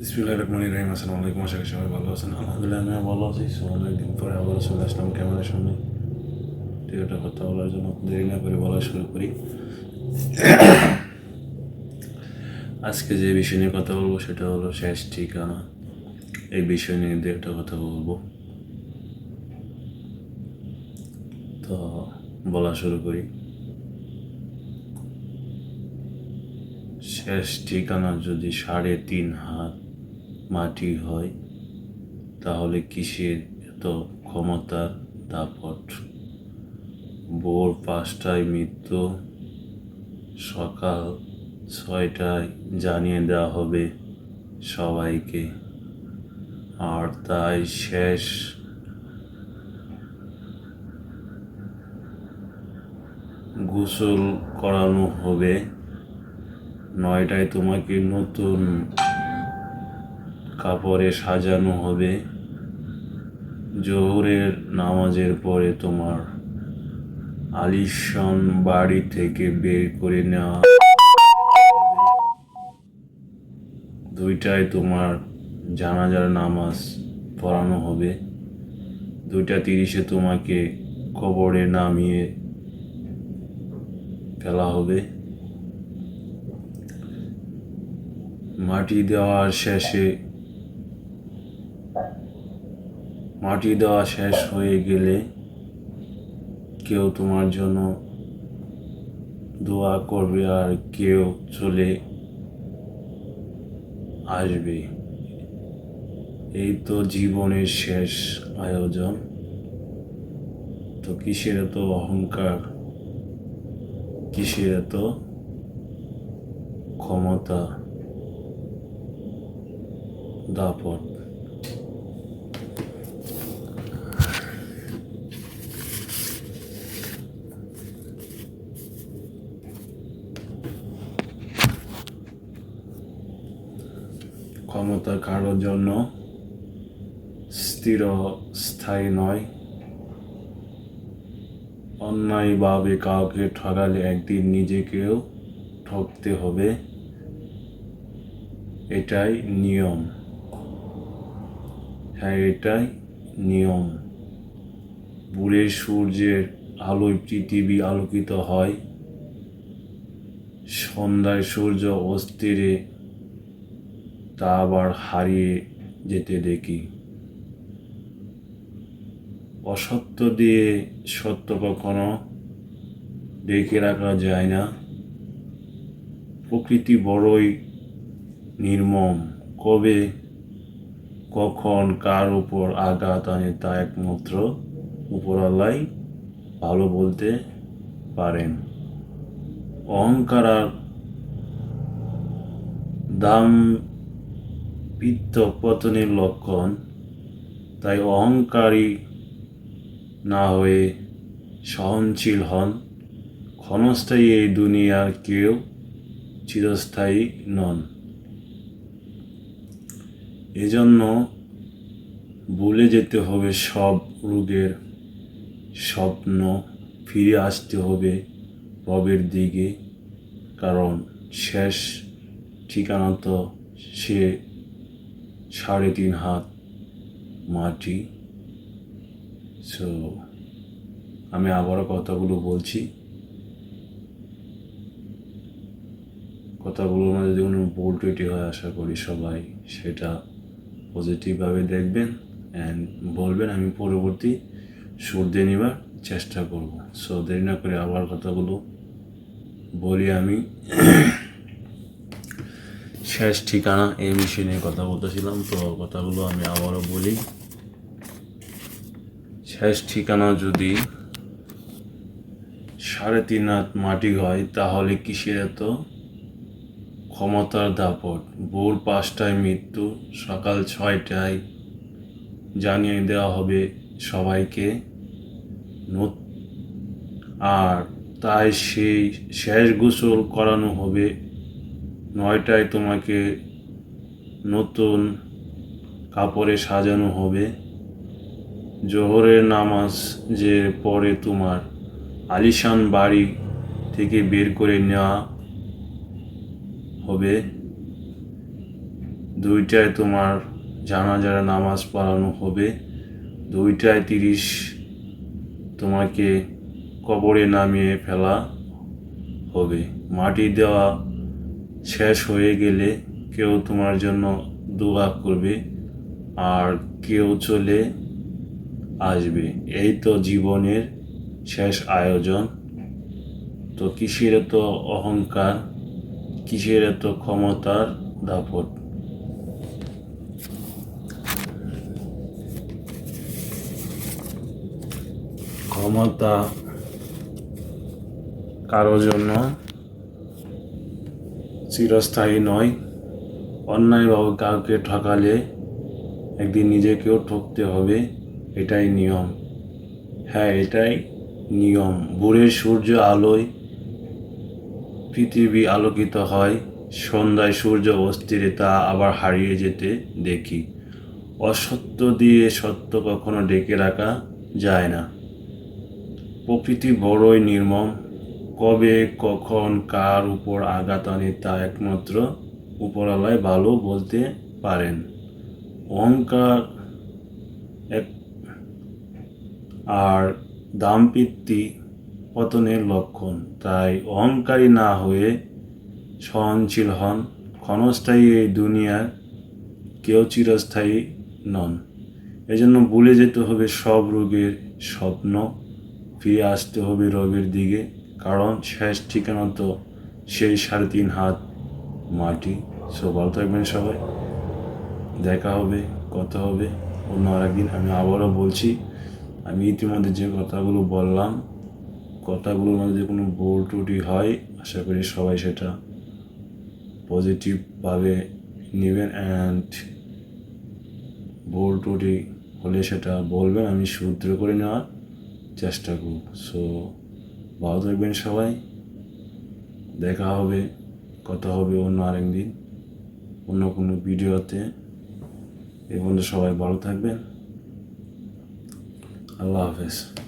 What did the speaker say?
ভালো আছেন। পরে চলে আসলাম কথা বলার জন্য বলা শুরু করি। আজকে যে বিষয় নিয়ে কথা বলব, সেটা হলো শেষ ঠিকানা। এই বিষয় নিয়ে দু একটা কথা বলব। তো বলা শুরু করি। শেষ ঠিকানা যদি সাড়ে তিন হাত মাটি হয়, তাহলে কিসের এত ক্ষমতার দাপট। ভোর পাঁচটায় মৃত্যু। সকাল ছয়টায় জানিয়ে দেওয়া হবে সবাইকে। আর তাই শেষ। গোসল করানো হবে। নয়টায় তোমাকে নতুন কাপড়ে সাজানো হবে। জোহরের নামাজের পরে তোমার আলিশান বাড়ি থেকে বের করে নেওয়া দুইটায় তোমার জানাজার নামাজ পড়ানো হবে। দুইটা তিরিশে তোমাকে কবরে নামিয়ে ফেলা হবে। মাটি দেওয়ার শেষে মাটি দেওয়া শেষ হয়ে গেলে কেউ তোমার জন্য দোয়া করবে আর কেউ চলে আসবে। এই তো জীবনের শেষ আয়োজন। তো কিসের এত অহংকার? কিসের এত ক্ষমতা? দাপট। ক্ষমতা কারোর জন্য স্থির স্থায়ী নয় অন্যায়ভাবে কাউকে ঠকালে একদিন নিজেকেও ঠকতে হবে। এটাই নিয়ম। হ্যাঁ এটাই নিয়ম। বুড়ে সূর্যের আলোয় পৃথিবী আলোকিত হয়। সন্ধ্যায় সূর্য অস্থিরে তা আবার হারিয়ে যেতে দেখি। অসত্য দিয়ে সত্য কখনো ডেকে রাখা যায় না। প্রকৃতি বড়ই নির্মম, কবে, কখন, কার উপর আঘাত আনে তা একমাত্র উপরওয়ালাই ভালো বলতে পারেন। অহংকার আর দাম পিত্ত পতনের লক্ষণ, তাই অহংকারী না হয়ে সহনশীল হন। ক্ষণস্থায়ী এই দুনিয়ার কেউ চিরস্থায়ী নন। এজন্য ভুলে যেতে হবে সব রোগের স্বপ্ন, ফিরে আসতে হবে রবের দিকে, কারণ শেষ ঠিকানা তো সে সাড়ে তিন হাত মাটি। সো আমি আবারও কথাগুলো বলছি। কথাগুলোর মধ্যে যদি কোনো ভুল ত্রুটি হয়, আশা করি সবাই সেটা পজিটিভভাবে দেখবেন অ্যান্ড বলবেন। আমি পরবর্তী সুর দিয়ে নেবার চেষ্টা করব। সো দেরি না করে আবার কথাগুলো বলি আমি। শেষ ঠিকানা এই বিষয় নিয়ে কথা বলতেছিলাম, তো কথাগুলো আমি আবারও বলি। শেষ ঠিকানা যদি সাড়ে তিন হাত মাটি হয়, তাহলে কিসের এত? ক্ষমতার দাপট। ভোর পাঁচটায় মৃত্যু, সকাল ছয়টায় জানিয়ে দেওয়া হবে সবাইকে। আর তাই সেই শেষ গোসল করানো হবে নয়টায় তোমাকে নতুন কাপড়ে সাজানো হবে। জোহরের নামাজ যে পরে তোমার আলিশান বাড়ি থেকে বের করে নেওয়া হবে। দুইটায় তোমার জানাজারা নামাজ পড়ানো হবে। দুইটায় তিরিশ তোমাকে কবরে নামিয়ে ফেলা হবে। মাটি দেওয়া শেষ হয়ে গেলে কেউ তোমার জন্য দোয়া করবে আর কেউ চলে আসবে। এই তো জীবনের শেষ আয়োজন। তো কিসের এত অহংকার? কিসের এত ক্ষমতার দাপট? ক্ষমতা কারও জন্য চিরস্থায়ী নয়। অন্যায়ভাবে কাউকে ঠকালে একদিন নিজেকেও ঠকতে হবে, এটাই নিয়ম। হ্যাঁ এটাই নিয়ম। ভোরের সূর্য আলোয় পৃথিবী আলোকিত হয়, সন্ধ্যায় সূর্য অস্থিরে তা আবার হারিয়ে যেতে দেখি। অসত্য দিয়ে সত্য কখনো ডেকে রাখা যায় না। প্রকৃতি বড়ই নির্মম। কবে, কখন, কার উপর আঘাত আনে তা একমাত্র উপরালায় ভালো বলতে পারেন। অহংকার এক আর দাম্পিত্তি পতনের লক্ষণ। তাই অহংকারী না হয়ে সহনশীল হন, ক্ষণস্থায়ী এই দুনিয়ার কেউ চিরস্থায়ী নন। এজন্য ভুলে যেতে হবে সব রোগের স্বপ্ন, ফিরে আসতে হবে রোগের দিকে। কারণ শেষ ঠিকানা তো সেই সাড়ে তিন হাত মাটি। সো ভালো থাকবেন সবাই। দেখা হবে, কথা হবে। অন্য আরেকদিন আমি আবারও বলছি, আমি ইতিমধ্যে যে কথাগুলো বললাম, কথাগুলোর মধ্যে কোনো ভুল ত্রুটি হয়, আশা করি সবাই সেটা পজিটিভভাবে নেবেন অ্যান্ড ভুল ত্রুটি হলে সেটা বলবেন, আমি শুদ্ধ করে নেওয়ার চেষ্টা করব। সো ভালো থাকবেন সবাই। দেখা হবে, কথা হবে অন্য আরেকদিন অন্য কোনো ভিডিওতে। বন্ধু সবাই ভালো থাকবেন। আল্লাহ হাফেজ।